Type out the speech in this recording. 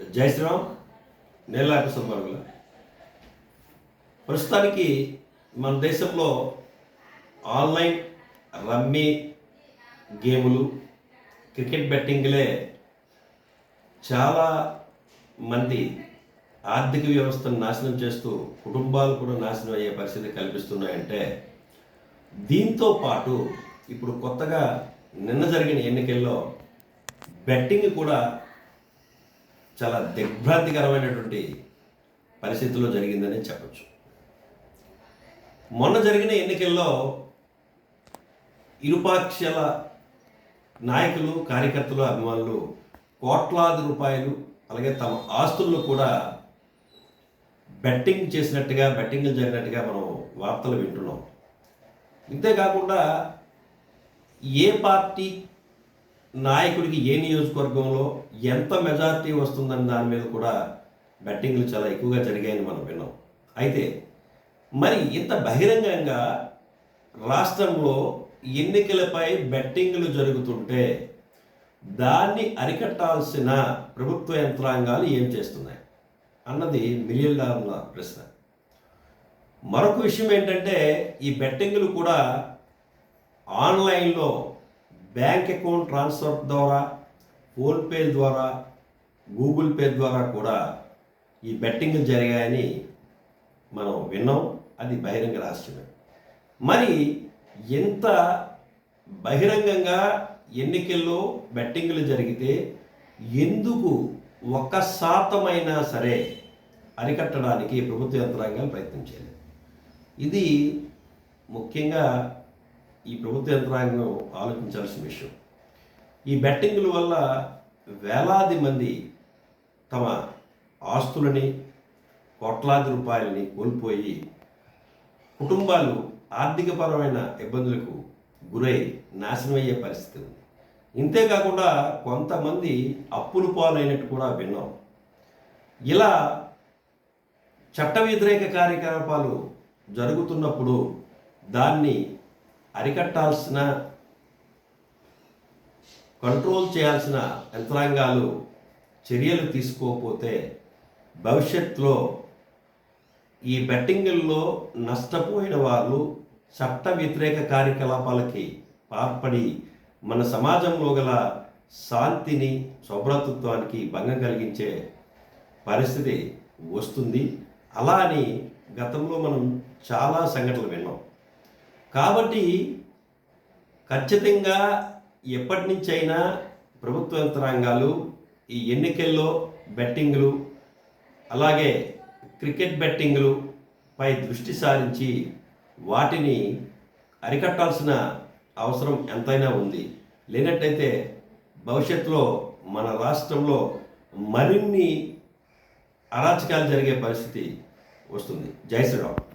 జై శ్రీరామ్. నేలాక సుబ్బారావుల ప్రస్తుతానికి మన దేశంలో ఆన్లైన్ రమ్మీ గేములు క్రికెట్ బెట్టింగ్లే చాలా మంది ఆర్థిక వ్యవస్థను నాశనం చేస్తూ కుటుంబాలు కూడా నాశనం అయ్యే పరిస్థితి కల్పిస్తున్నాయంటే దీంతో పాటు ఇప్పుడు కొత్తగా నిన్న జరిగిన ఎన్నికల్లో బెట్టింగ్ కూడా చాలా దిగ్భ్రాంతికరమైనటువంటి పరిస్థితుల్లో జరిగిందని చెప్పచ్చు. మొన్న జరిగిన ఎన్నికల్లో ఇరుపాక్షల నాయకులు కార్యకర్తలు అభిమానులు కోట్లాది రూపాయలు అలాగే తమ ఆస్తులను కూడా బెట్టింగ్ చేసినట్టుగా బెట్టింగ్లు జరిగినట్టుగా మనం వార్తలు వింటున్నాం. ఇంతేకాకుండా ఏ పార్టీ నాయకుడికి ఏ నియోజకవర్గంలో ఎంత మెజారిటీ వస్తుందని దాని మీద కూడా బెట్టింగ్లు చాలా ఎక్కువగా జరిగాయని మనం విన్నాం. అయితే మరి ఇంత బహిరంగంగా రాష్ట్రంలో ఎన్నికలపై బెట్టింగ్లు జరుగుతుంటే దాన్ని అరికట్టాల్సిన ప్రభుత్వ యంత్రాంగాలు ఏం చేస్తున్నాయి? అన్నది మిలియన్ డాలర్ల ప్రశ్న. మరొక విషయం ఏంటంటే ఈ బెట్టింగ్లు కూడా ఆన్లైన్లో బ్యాంక్ అకౌంట్ ట్రాన్స్ఫర్ ద్వారా ఫోన్పే ద్వారా గూగుల్ పే ద్వారా కూడా ఈ బెట్టింగ్లు జరిగాయని మనం విన్నాం. అది బహిరంగ రహస్యమే. మరి ఎంత బహిరంగంగా ఎన్నికల్లో బెట్టింగ్లు జరిగితే ఎందుకు ఒక్క శాతమైనా సరే అరికట్టడానికి ప్రభుత్వ యంత్రాంగాలు ప్రయత్నించాలి ఇది ముఖ్యంగా ఈ ప్రభుత్వ యంత్రాంగం ఆలోచించాల్సిన విషయం. ఈ బెట్టింగ్ల వల్ల వేలాది మంది తమ ఆస్తులని కోట్లాది రూపాయలని కోల్పోయి కుటుంబాలు ఆర్థికపరమైన ఇబ్బందులకు గురై నాశనమయ్యే పరిస్థితి ఉంది. ఇంతేకాకుండా కొంతమంది అప్పులు పాలైనట్టు కూడా విన్నాం. ఇలా చట్ట వ్యతిరేక కార్యకలాపాలు జరుగుతున్నప్పుడు దాన్ని అరికట్టాల్సిన కంట్రోల్ చేయాల్సిన యంత్రాంగాలు చర్యలు తీసుకోకపోతే భవిష్యత్తులో ఈ బెట్టింగుల్లో నష్టపోయిన వాళ్ళు చట్ట వ్యతిరేక కార్యకలాపాలకి పాల్పడి మన సమాజంలో గల శాంతిని శుభ్రతత్వానికి భంగం కలిగించే పరిస్థితి వస్తుంది. అలా అని గతంలో మనం చాలా సంఘటనలు విన్నాం. కాబట్టి ఖచ్చితంగా ఎప్పటి నుంచైనా ప్రభుత్వ యంత్రాంగాలు ఈ ఎన్నికల్లో బెట్టింగ్లు అలాగే క్రికెట్ బెట్టింగ్లు పై దృష్టి సారించి వాటిని అరికట్టాల్సిన అవసరం ఎంతైనా ఉంది. లేనట్టయితే భవిష్యత్తులో మన రాష్ట్రంలో మరిన్ని అరాచకాలు జరిగే పరిస్థితి వస్తుంది. జై శ్రీరామ్.